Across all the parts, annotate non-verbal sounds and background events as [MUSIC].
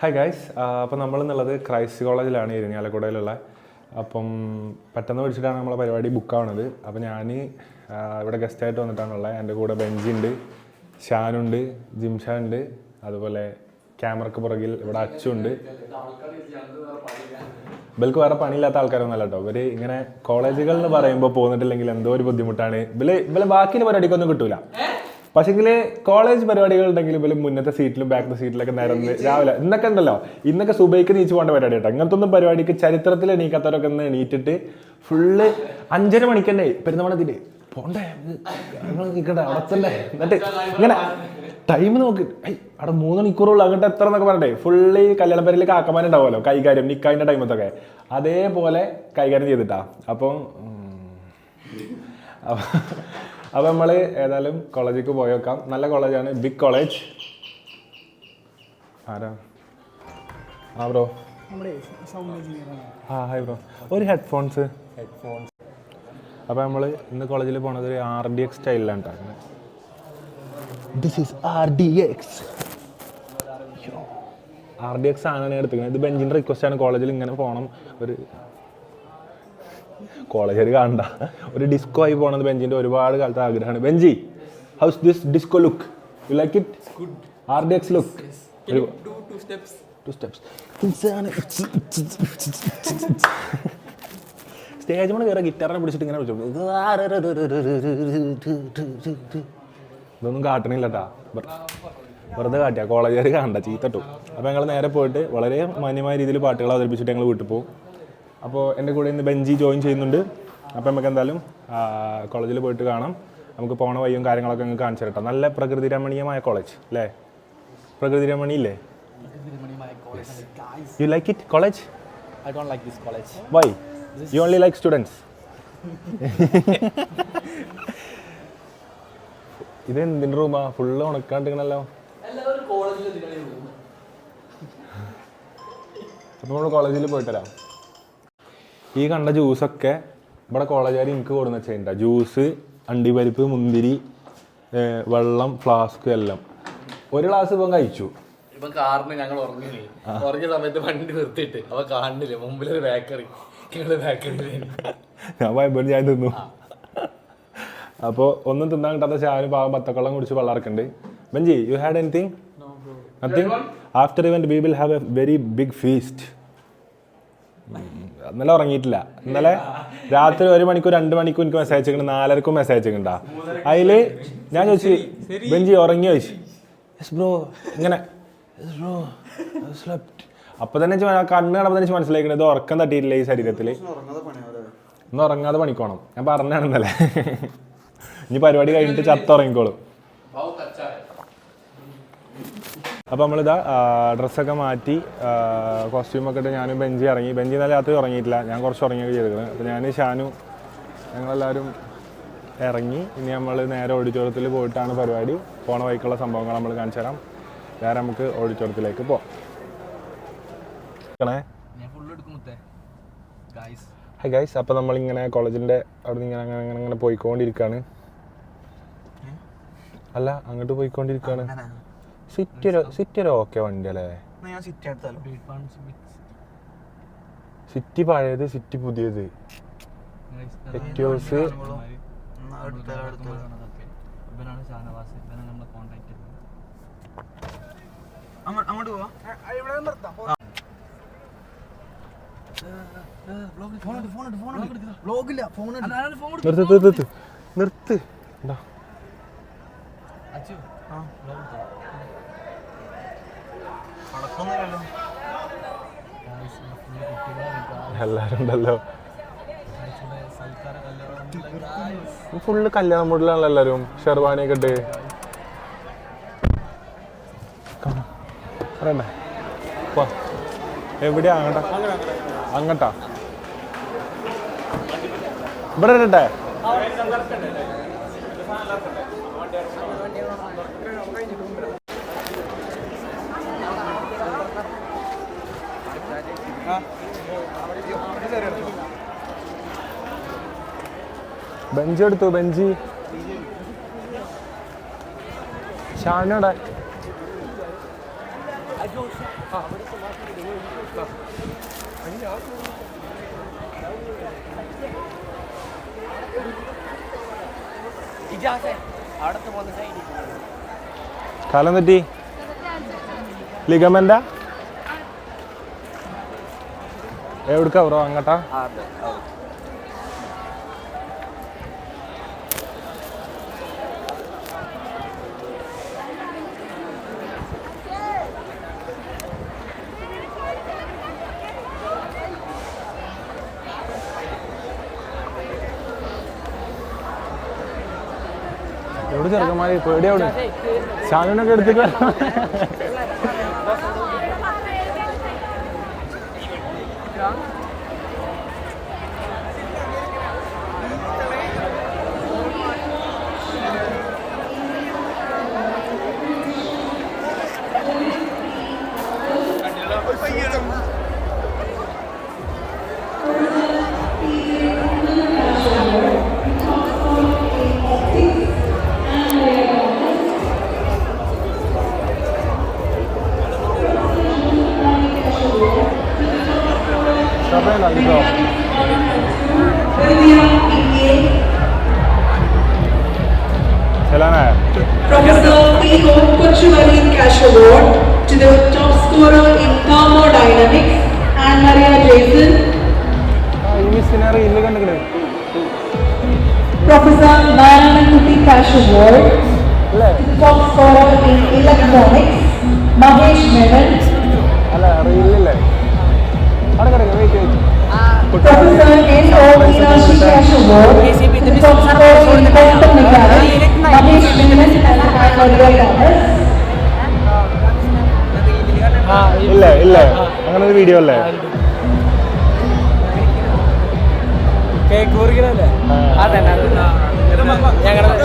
Hi guys അപ്പോൾ നമ്മളെന്നുള്ളത് Christ കോളേജിലാണ് ഇരിങ്ങാലക്കുടയിലുള്ള. അപ്പം പെട്ടെന്ന് വിളിച്ചിട്ടാണ് നമ്മളെ പരിപാടി ബുക്ക് ആവണത്. അപ്പോൾ ഞാൻ ഇവിടെ ഗസ്റ്റായിട്ട് വന്നിട്ടാണുള്ളത്. എന്റെ കൂടെ ബെഞ്ചുണ്ട് ഷാനുണ്ട് ജിംഷാ ഉണ്ട് അതുപോലെ ക്യാമറക്ക് പുറകിൽ ഇവിടെ അച്ചുണ്ട്. ഇവർക്ക് വേറെ പണിയില്ലാത്ത ആൾക്കാരൊന്നുമല്ല കേട്ടോ. ഇവർ ഇങ്ങനെ കോളേജുകൾ എന്ന് പറയുമ്പോൾ പോന്നിട്ടില്ലെങ്കിൽ എന്തോ ഒരു ബുദ്ധിമുട്ടാണ്. ഇവൽ ഇവലെ ബാക്കിന് പരിപാടിക്കൊന്നും കിട്ടൂല. പക്ഷെങ്കിൽ കോളേജ് പരിപാടികൾ ഉണ്ടെങ്കിൽ പോലും മുന്നത്തെ സീറ്റിലും ബാക്കത്തെ സീറ്റിലൊക്കെ നിരന്ന് രാവിലെ ഇന്നൊക്കെ ഉണ്ടല്ലോ. ഇന്നൊക്കെ സുബൈക്ക് നീച്ച് പോകേണ്ട പരിപാടി കേട്ടോ ഇങ്ങനത്തെ ഒന്നും പരിപാടിക്ക് ചരിത്രത്തിൽ എണീക്കാത്തവരൊക്കെ ഒന്ന് എണീറ്റിട്ട് ഫുള്ള് അഞ്ചര മണിക്കണ്ടേ പെരുന്നമണത്തിൽ പോണ്ടേ ഞങ്ങൾ അവിടത്തല്ലേ അവിടെ തന്നെ എന്നിട്ട് ഇങ്ങനെ ടൈം നോക്ക്. അവിടെ മൂന്ന് മണിക്കൂറുള്ളൂ. അങ്ങോട്ട് എത്ര എന്നൊക്കെ പറഞ്ഞേ ഫുള്ള് പേരിൽ കാക്കമാരുണ്ടാവുമല്ലോ. കൈകാര്യം നിക്കാതിന്റെ ടൈമത്തൊക്കെ അതേപോലെ കൈകാര്യം ചെയ്തിട്ടാ. അപ്പം അപ്പം നമ്മൾ ഏതായാലും കോളേജിലേക്ക് പോയി നോക്കാം. നല്ല കോളേജാണ്. ബിഗ് കോളേജ് ആരാ? ആ ബ്രോ. ആ ഹായ് ബ്രോ. ഒരു ഹെഡ്ഫോൺസ് ഹെഡ്ഫോൺസ് അപ്പോൾ നമ്മൾ ഇന്ന് കോളേജിൽ പോണത് ഒരു ആർ ഡി എക്സ് സ്റ്റൈലിലാണ് കേട്ടോ this is R D X R D X ആണ് ഞാൻ എടുത്തിരിക്കുന്നത്. ഇത് ബെഞ്ചിന്റെ റിക്വസ്റ്റ് ആണ്. കോളേജിൽ ഇങ്ങനെ പോകണം ഒരു കോളേജിൽ കാണണ്ട ഒരു ഡിസ്കോ ആയി പോകണത് ബെഞ്ചിന്റെ ഒരുപാട് കാലത്തെ ആഗ്രഹമാണ്. Benji house this disco look you like it R D X look to steps stage money കയറി ഗിറ്റാറിനെ പിടിച്ചിട്ട് ഇങ്ങനെ വിളിച്ചു. ഇതൊന്നും കാട്ടണില്ല കേട്ടാ വെറുതെ കാട്ടിയ. കോളേജുകാർ കാണണ്ട ചീത്തട്ടു അപ്പോൾ ഞങ്ങൾ നേരെ പോയിട്ട് വളരെ മാന്യമായ രീതിയിൽ പാട്ടുകൾ അവതരിപ്പിച്ചിട്ട് ഞങ്ങൾ വീട്ടിൽ പോകും. അപ്പോൾ എന്റെ കൂടെ ഇന്ന് ബെഞ്ചി ജോയിൻ ചെയ്യുന്നുണ്ട്. അപ്പോൾ നമുക്ക് എന്തായാലും കോളേജിൽ പോയിട്ട് കാണാം. നമുക്ക് പോണ വഴിയും കാര്യങ്ങളൊക്കെ അങ്ങ് കാണിച്ചു തരട്ടോ. നല്ല പ്രകൃതി രമണീയമായ കോളേജ് അല്ലേ? പ്രകൃതി രമണി ഇല്ലേ you like it college I don't like this college why you only like students ഇത് എന്തിന്റെ റൂമാ? ഫുള്ള് ഉണക്കാണ്ടിരിക്കണല്ലോ. അപ്പോൾ നമ്മൾ കോളേജിൽ പോയിട്ട് വരാം. ഈ കണ്ട ജ്യൂസൊക്കെ ഇവിടെ കോളേജുകാർ എനിക്ക് കൊടുന്ന ചെയ്യണ്ട ജ്യൂസ് അണ്ടിപരിപ്പ് മുന്തിരി വെള്ളം ഫ്ലാസ്ക് എല്ലാം. ഒരു ഗ്ലാസ് ഇപ്പം കഴിച്ചു. ഇപ്പം കാറിന് ഞങ്ങൾ ഉറങ്ങി. ഉറങ്ങിയ സമയത്ത് വണ്ടി നിർത്തിയിട്ട് അവ കാണില്ല. മുമ്പിലൊരു ബേക്കറി ഞങ്ങൾ ബേക്കറി ഞാൻ ഭയപ്പെട്ട് ഞാൻ തിന്നു. അപ്പോൾ ഒന്നും തിന്നാൻ കിട്ടാത്ത ചായന് പാവം പത്തക്കൊള്ളം കുടിച്ച് വെള്ളറക്കുന്നുണ്ട് Benji you had anything nothing after event we will have a very big feast ഇന്നലെ ഉറങ്ങിയിട്ടില്ല. ഇന്നലെ രാത്രി ഒരു മണിക്കൂർ രണ്ട് മണിക്കൂർ എനിക്ക് മെസ്സേജ് അയച്ചിട്ടുണ്ട്. നാലരക്കും മെസ്സേജ് അയച്ചിട്ടുണ്ടാ അതിൽ ഞാൻ ചോദിച്ചു ബെഞ്ചി ഉറങ്ങി ചോദിച്ചു. യെസ് ബ്രോ ഇങ്ങനെ. ബ്രോ തന്നെ കണ്ണ് കാണുമ്പോൾ തന്നെ മനസ്സിലാക്കുന്നത് ഇത് ഉറക്കം തട്ടിയിട്ടില്ല ഈ ശരീരത്തിൽ ഇന്ന് ഉറങ്ങാതെ പണിക്കോണം ഞാൻ പറഞ്ഞാണെന്നല്ലേ ഇനി പരിപാടി കഴിഞ്ഞിട്ട് ചത്തുറങ്ങിക്കോളും അപ്പോൾ നമ്മളിതാ ഡ്രസ്സൊക്കെ മാറ്റി കോസ്റ്റ്യൂമൊക്കെ ഇട്ട് ഞാനും ബെഞ്ചി ഇറങ്ങി. ബെഞ്ചി നല്ല രാത്രി ഉറങ്ങിയിട്ടില്ല. ഞാൻ കുറച്ച് ഉറങ്ങിയൊക്കെ ചെയ്തിരുന്നത് അപ്പോൾ ഞാൻ ഷാനു ഞങ്ങളെല്ലാവരും ഇറങ്ങി. ഇനി നമ്മൾ നേരെ ഓഡിറ്റോറിയത്തിൽ പോയിട്ടാണ് പരിപാടി. പോണ വഴിക്കുള്ള സംഭവങ്ങൾ നമ്മൾ കാണിച്ചു തരാം. നേരെ നമുക്ക് ഓഡിറ്റോറിയത്തിലേക്ക് പോകണേ ഹൈ ഗൈസ് അപ്പോൾ നമ്മളിങ്ങനെ കോളേജിന്റെ അവിടെ നിന്ന് ഇങ്ങനെ അങ്ങനെ അങ്ങനെ പോയിക്കൊണ്ടിരിക്കുകയാണ് അല്ല അങ്ങോട്ട് പോയിക്കൊണ്ടിരിക്കുകയാണ് സിറ്റി ഒരു സിറ്റി ഒരു ഓക്കെ വണ്ടി അല്ലേ ഞാൻ സിറ്റ് എടുത്താലോ? സിറ്റി പഴയത് സിറ്റി പുതിയത്. അങ്ങോട്ട് പോവാ. ഇവിടെ നിർത്താം. ഫോൺ നിർത്ത് നിർത്ത് നിർത്ത് നിർത്ത് ഇതാ. അച്ചു നടക്കൊന്നുമില്ലല്ലോ എല്ലാരും ഫുള്ള് കല്യാണ മുടിലാണല്ലോ എല്ലാരും. ഷെർവാണിയൊക്കെ ഇട്ട്. പറയണ്ടേ. എവിടെയാ അങ്ങോട്ടാ? അങ്ങട്ടാ? ഇവിടെ ഇടട്ടെ ബെഞ്ച് എടുത്തു ബെഞ്ചി? ഷാനോടെ. കാലം തെറ്റി. ലിഗമെന്റാ എവിടുക്കാ ബ്രോ അങ്ങട്ടാ? എവിടെ ചെറുക്കന്മാര്? പേടി ശാലുനൊക്കെ എടുത്തിട്ട് ഇല്ല ഇല്ലേ അങ്ങനെ ഒരു വീഡിയോ അല്ലേ കേക്ക് മുറിക്കണല്ലേ അതന്നെ ഞങ്ങളുടെ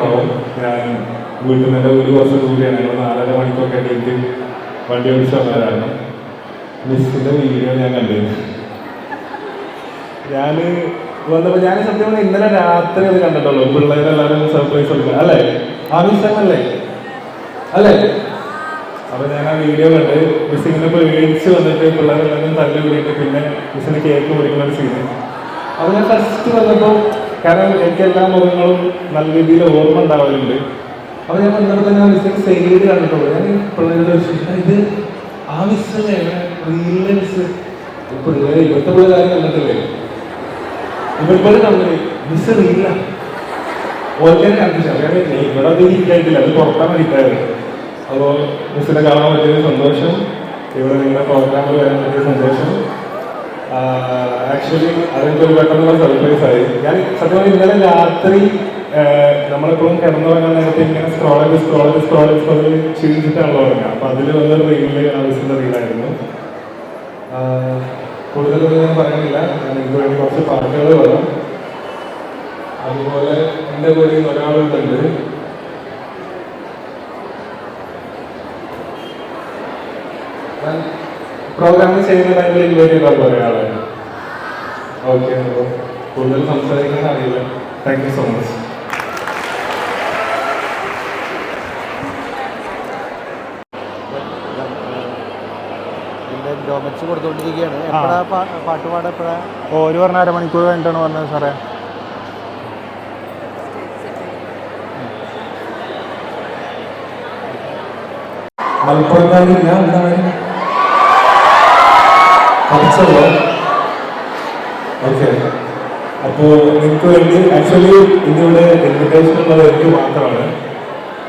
ഉറക്കമുണ്ടാവും ഞാൻ വീട്ടിൽ നിന്ന് ഒരു വർഷം കൂടിയാണ് ഞങ്ങൾ നാലര മണിക്കൊക്കെ എണീറ്റ് വണ്ടി ഓടിച്ച് വന്നവരാണ് മിസ്സിന്റെ വീഡിയോ ഞാൻ കണ്ടിരുന്നു ഞാൻ വന്നപ്പോൾ ഞാൻ സത്യം പറഞ്ഞാൽ ഇന്നലെ രാത്രി അത് കണ്ടിട്ടുള്ളൂ. പിള്ളേരെല്ലാവരും സർപ്രൈസ് കൊടുക്കുക. അല്ലേ? ആ മിസ്സല്ലേ? അല്ലേ? അപ്പൊ ഞാൻ ആ വീഡിയോ കണ്ട് മിസ് ഇങ്ങനെ പേടിച്ച് വന്നിട്ട് പിള്ളേരെല്ലാവരും തല്ലി കൂടിയിട്ട് പിന്നെ മിസ്സിന് കേക്ക് മുറിക്കുന്ന ഒരു സീന് അപ്പൊ ഞാൻ ഫസ്റ്റ് വന്നപ്പോൾ കാരണം എനിക്ക് എല്ലാ മുഖങ്ങളും നല്ല രീതിയിൽ ഓർമ്മ ഉണ്ടാവലുണ്ട് അപ്പൊ ഞാൻ വന്നപ്പോൾ തന്നെ ആ മിസ്സിന് സൈഡ് കണ്ടിട്ടുള്ളൂ. ഞാൻ പിള്ളേരോട് ഇത് ആ മിസ്സല്ലേ റീലിലെ മിസ് പിള്ളേർ ഇവിടുത്തെ പിള്ളേർ കണ്ടിട്ടില്ലേ? ഇവരുടെ കണ്ടത് മിസ് റീല ഓർക്കാൻ കണ്ടിട്ടില്ല. ഇവിടെ അത് ഹിറ്റായിട്ടില്ല അത് പുറത്താണ് ഹിറ്റായത് അപ്പോൾ മിസ്സിനെ കാണാൻ പറ്റിയ സന്തോഷം. ഇവിടെ നിങ്ങളുടെ പ്രോഗ്രാമിൽ വരാൻ പറ്റിയ സന്തോഷം. ആക്ച്വലി അതെനിക്ക് ഒരു പെട്ടെന്നുള്ള സർപ്രൈസ് ആയി. ഞാൻ സത്യം ഇന്നലെ രാത്രി നമ്മളെപ്പോഴും കിടന്നുറങ്ങാൻ നേരത്തെ ഇങ്ങനെ സ്ക്രോൾ ചെയ്ത് സ്ക്രോൾ ചെയ്ത് സ്ക്രോൾ ചെയ്ത് സ്ക്രോൾ ചെയ്ത് ക്ഷീണിച്ചിട്ടാണല്ലോ തുടങ്ങുക അപ്പം അതിൽ വന്നൊരു റീലിൽ ആവശ്യമുള്ള റീലായിരുന്നു കൂടുതലൊന്നും ഞാൻ പറയുന്നില്ല. എനിക്ക് വേണ്ടി കുറച്ച് പാട്ടുകൾ വേണം അതുപോലെ എന്റെ കൂടെ ഒരാളുണ്ട്. പ്രോഗ്രാമിംഗ് ചെയ്യുന്ന ടൈമിൽ ഇൻവൈറ്റ് ചെയ്താൽ പോലെ ആളാണ് ഓക്കെ അപ്പോൾ കൂടുതൽ സംസാരിക്കാൻ അറിയില്ല. താങ്ക് യു സോ മച്ച് ഒരു പറഞ്ഞ അരമണിക്കൂർ കഴിഞ്ഞിട്ടാണ് പറഞ്ഞത് സാറേ. മലപ്പുറം ഞാൻ കുറച്ചല്ലോ ഓക്കെ അപ്പോ നിങ്ങൾക്ക് വേണ്ടി ആക്ച്വലി ഇന്നിവിടെ ഇൻവിറ്റേഷൻ ഉള്ളത് എനിക്ക് മാത്രമാണ്.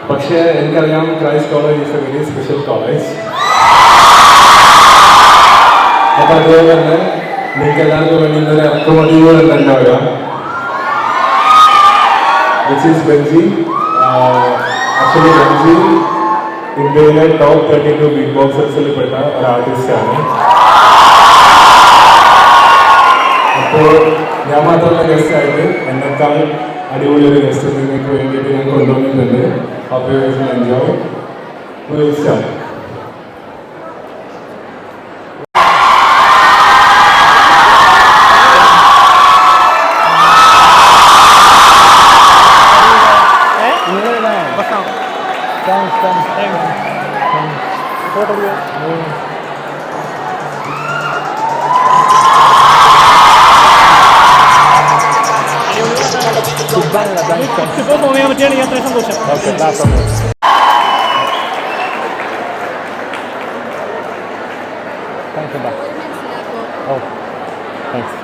പക്ഷേ എനിക്കറിയാം Christ college is a very special college അപ്പൊ അതുപോലെ തന്നെ നിങ്ങൾക്ക് എല്ലാവർക്കും വേണ്ടി ഇന്നൊരു ഇറക്കുമതികൾ ഉണ്ടാവുക. Which is Benji actually Benji ഇന്ത്യയിലെ ടോപ്പ് തേർട്ടി ടു ബിഗ് ബോക്സേഴ്സിൽ പെട്ട ഒരു ആർട്ടിസ്റ്റാണ് അപ്പോൾ ഞാൻ മാത്രമല്ല ഗസ്റ്റായിട്ട് എന്നെക്കാൾ അടിപൊളി ഒരു ഗസ്റ്റ് നിങ്ങൾക്ക് വേണ്ടിയിട്ട് ഞാൻ കൊണ്ടുവന്നിട്ടുണ്ട്. അപ്പോൾ എൻജോയ് സ്റ്റാർട്ട് ഇപ്പോൾ Okay, last one. Thank you. Oh, thanks.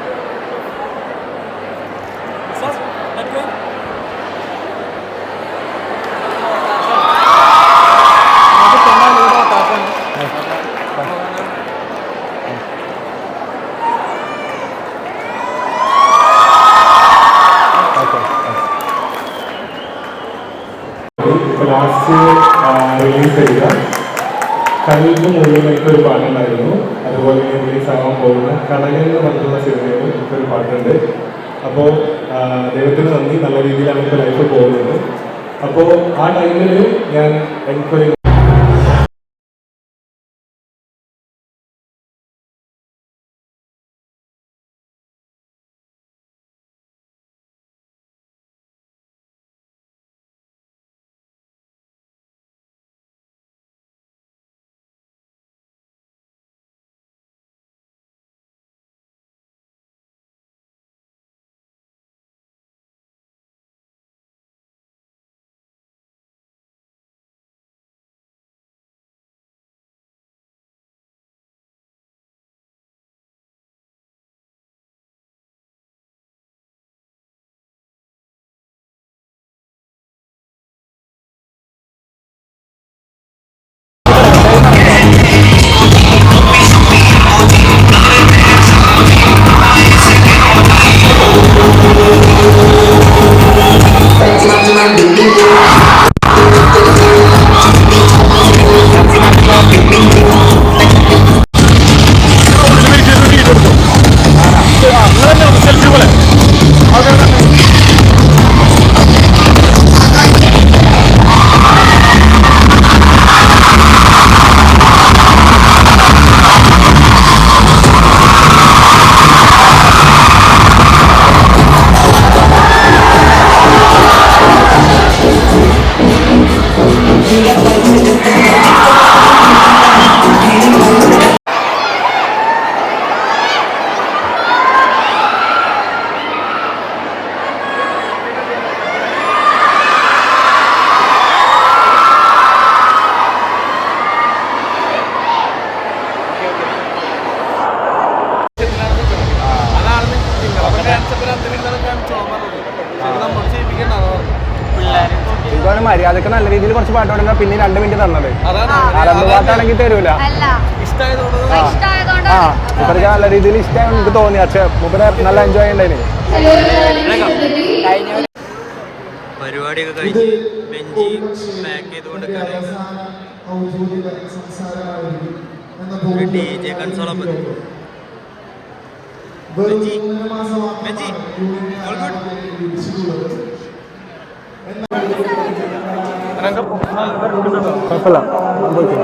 കല്ലിന് മുകളിലേക്ക് ഒരു പാട്ടുണ്ടായിരുന്നു. അതുപോലെ റിലീസ് ആവാൻ പോകുന്ന കടകൻ എന്ന് പറഞ്ഞിട്ടുള്ള സിനിമയിൽ ഒരു പാട്ടുണ്ട്. അപ്പോൾ ദൈവത്തിന് നന്ദി. നല്ല രീതിയിലാണ് ഇപ്പോൾ ലൈഫ് പോകുന്നത്. അപ്പോൾ ആ ടൈമിൽ ഞാൻ എനിക്കൊരു Я пойду, я пойду, я пойду. പിന്നെ രണ്ട് മിനിറ്റ് തന്നത് അതാണ് ആ രണ്ട് പാട്ടാണെങ്കിൽ തരൂല ആ നല്ല രീതിയിൽ ഇഷ്ടമായി എനിക്ക് തോന്നി പക്ഷെ മൂപ്പര് നല്ല എൻജോയ് ചെയ്യണ്ടേന് പരിപാടിയൊക്കെ കഴിഞ്ഞ് ബെഞ്ചി പാക്ക് ചെയ്തുകൊണ്ടൊക്കെയാണ് ഒരു ഡി ജെ കൺസോളം ബെഞ്ചി ബെഞ്ചി ഓൾ ഗുഡ് കുഴപ്പമില്ല പോയിക്കോ.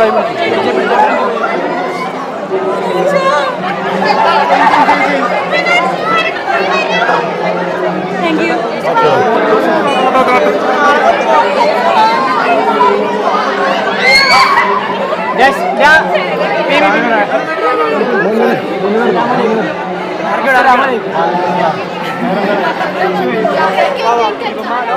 അത് ഫോട്ടോ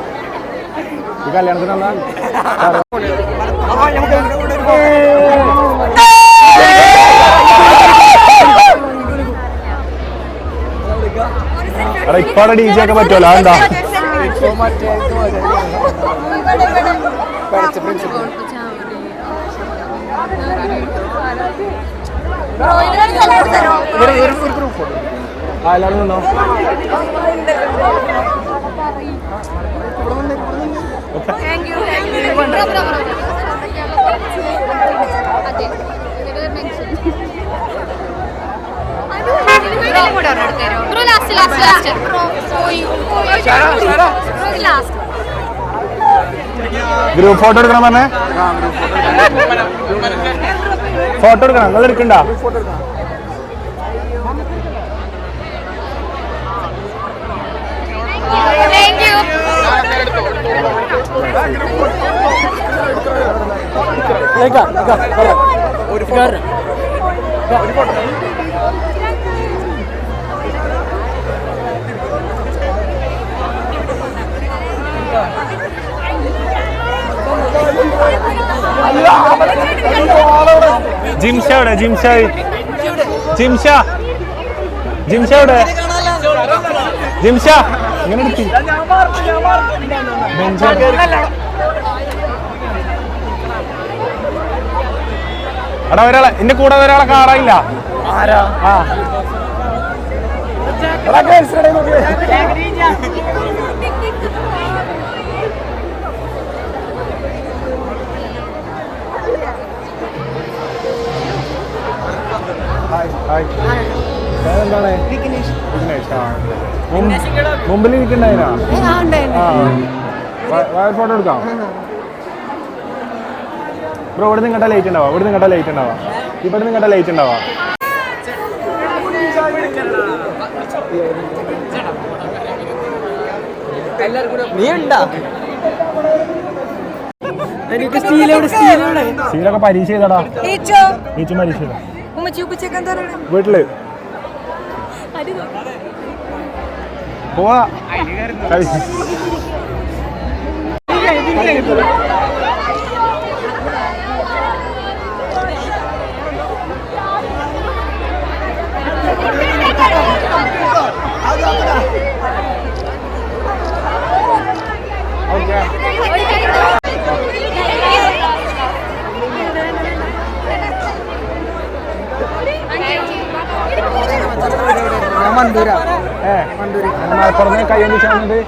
ഈ കല്യാണത്തിന് വന്നാൽ എടാ ഇപ്പാടെ ഡി ജെ ഒക്കെ പറ്റുമല്ലോ അതെന്താ? ആ എല്ലാവരും നിന്നോ? Bro last last last bro പോയി ലാസ്റ്റ് ഗ്രൂപ്പ് ഫോട്ടോ എടുക്കണം പറഞ്ഞേ? ഫോട്ടോ എടുക്കണം നിങ്ങൾ എടുക്കണ്ട. താങ്ക് യു ജിംഷ എവിടെ? ജിംഷ. ജിംഷ. ജിംഷ എവിടെ? ജിംഷ. ഇങ്ങനെ എടാ ഒരാളെ എന്റെ കൂടെ ഒരാളെ കാണാനില്ല. മുമ്പിൽ വയർ ഫോട്ടോ എടുക്കാം. ബ്രോ ഇവിടെ നിങ്ങട്ട ലൈറ്റ് ഉണ്ടാവാ. ഇവിടെ നിങ്ങട്ട ലൈറ്റ് ഉണ്ടാവാ. ഇവിടെ നിങ്ങട്ട ലൈറ്റ് ഉണ്ടാവാ. പരീക്ഷ ചെയ്തടാ പരീക്ഷ ചെയ്താ പറയുക വീട്ടിൽ. പോവാ. കഴി. ഏ മലപ്പുറത്ത് കൈ ഒന്നിച്ച് വന്നിട്ട്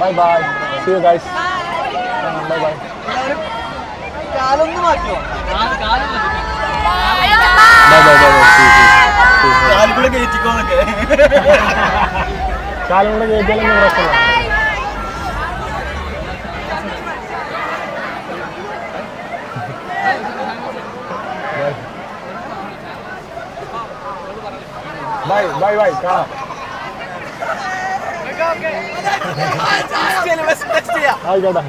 bye bye see you guys bye bye കാലൊന്ന് മാറ്റിയോ ബൈ ബൈ ബൈ കാലുകൂടെ കയറ്റിക്കോന്നൊക്കെ കാലം കൂടെ കയറ്റിയാലൊന്നും പ്രശ്നമില്ല ബൈ ബൈ ബൈ കാണാം ആയിക്കോട്ടെ.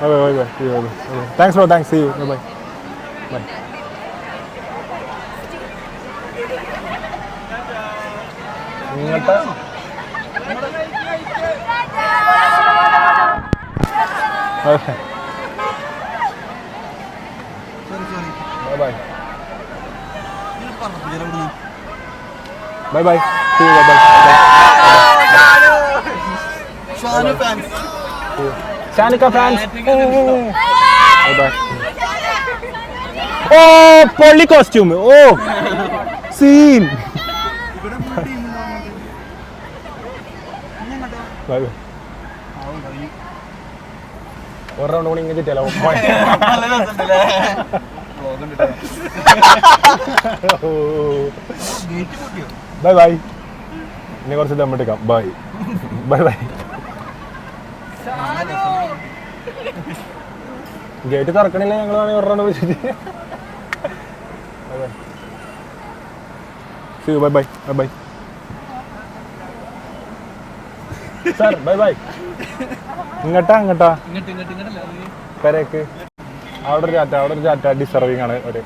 Bye bye bye bye thanks bro thanks see you bye bye ഇങ്ങോട്ട് bye bye bye bye see you bye Shanu fans ഷാനിക്ക fans bye bye ഓ പൊള്ളി കോസ്റ്റ്യൂം ഓ സീൻ ബൈ ബൈ ഒരു റൗണ്ട് കൂടി ഇങ്ങനെ [LAUGHS] നല്ല രസമുണ്ടല്ലേ? [LAUGHS] [LAUGHS] ബൈ ബൈ ഇനി കുറച്ച് ദമ്മിട്ടേക്കാം ബൈ ബൈ ബൈ ഗേറ്റ് തുറക്കണില്ല ഞങ്ങൾ വേണമെങ്കിൽ ഒരു റൗണ്ട് വെച്ചിട്ട് bye bye bye bye sir bye bye ഇങ്ങട്ടാ ഇങ്ങട്ടാ. പെരേക്ക്. അവിടെ ഒരു ചാറ്റ അവിടെ ഒരു ചാറ്റ ഡിസർവിങ് ആണ്. ഒരു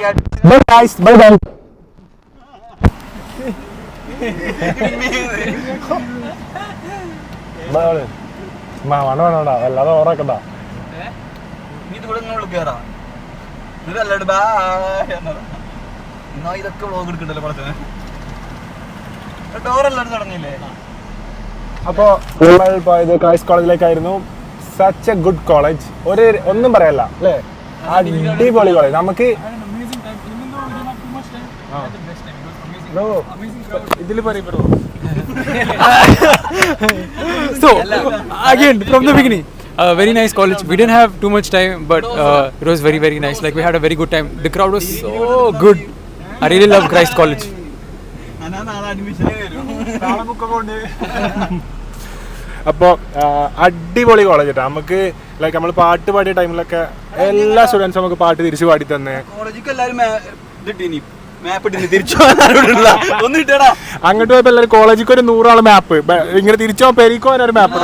Bye guys, bye bye. വേണ്ട വേണ്ട വേണ്ട വല്ലാതെ ഓറാക്കണ്ട ബാ ഇതൊക്കെ വ്ളോഗ് എടുക്കണ്ടല്ലോ പടത്തിന് ഡോറെല്ലാം തുടങ്ങിയില്ലേ? അപ്പോ നമ്മൾ പോയത് ക്രൈസ് കോളേജിലേക്കായിരുന്നു സച്ച് എ ഗുഡ് കോളേജ് ഒരു ഒന്നും പറയല്ല അല്ലേ? അടിപൊളി കോളേജ് നമുക്ക് ഇതിൽ പറയപ്പെടുമോ So, again, from the beginning, uh, very nice college. We didn't have too much time, but uh, it was very, very nice. Like, we had a very good time. The crowd was so good. I really love Christ College. അപ്പോൾ അടിപൊളി college കേട്ടോ നമുക്ക് like നമ്മൾ പാട്ട് പാടിയ ടൈമിലൊക്കെ എല്ലാ സ്റ്റുഡൻസും നമുക്ക് പാട്ട് തിരിച്ചു പാടി തന്നെ എല്ലാരും ഇതിട്ടിനി മാപ്പ് ഇട്ടിനി തിരിച്ചു പോകാനുള്ള ഒന്ന് ഇട്ടടാ അങ്ങോട്ട് പോയപ്പോ എല്ലാവരും കോളേജിക്ക് ഒരു നൂറാൾ മാപ്പ് ഇങ്ങനെ തിരിച്ചോ പെരിക്കോ ഒരു മാപ്പ്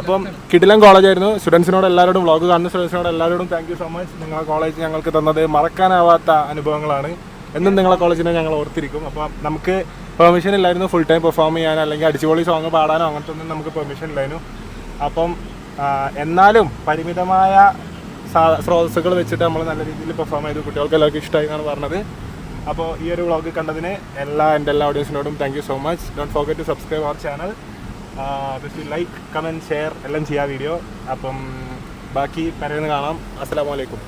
അപ്പം കിടിലം കോളേജ് ആയിരുന്നു. കോളേജായിരുന്നു സ്റ്റുഡൻസിനോട് എല്ലാവരോടും വ്ളോഗ് കാണുന്ന സ്റ്റുഡൻസിനോട് എല്ലാവരോടും താങ്ക് യു സോ മച്ച് നിങ്ങളെ കോളേജ് ഞങ്ങൾക്ക് തന്നത് മറക്കാനാവാത്ത അനുഭവങ്ങളാണ്. എന്നും നിങ്ങളെ കോളേജിനെ ഞങ്ങൾ ഓർത്തിരിക്കും. അപ്പം നമുക്ക് പെർമിഷൻ ഇല്ലായിരുന്നു ഫുൾ ടൈം പെർഫോം ചെയ്യാനോ അല്ലെങ്കിൽ അടിച്ചുപൊളി സോങ് പാടാനോ അങ്ങനത്തെ ഒന്നും നമുക്ക് പെർമിഷൻ ഇല്ലായിരുന്നു. അപ്പം എന്നാലും പരിമിതമായ സ്രോതസ്സുകൾ വെച്ചിട്ട് നമ്മൾ നല്ല രീതിയിൽ പെർഫോം ചെയ്തു. കുട്ടികൾക്ക് എല്ലാവർക്കും ഇഷ്ടമായി എന്നാണ് പറഞ്ഞത്. അപ്പോൾ ഈ ഒരു വ്ളോഗ് കണ്ടതിന് എല്ലാ എന്റെ എല്ലാ ഓഡിയൻസിനോടും thank you so much don't forget to subscribe our channel like comment share എല്ലാം ചെയ്യാം വീഡിയോ അപ്പം ബാക്കി പരേന്ന് കാണാം. അസ്സാം അലൈക്കും.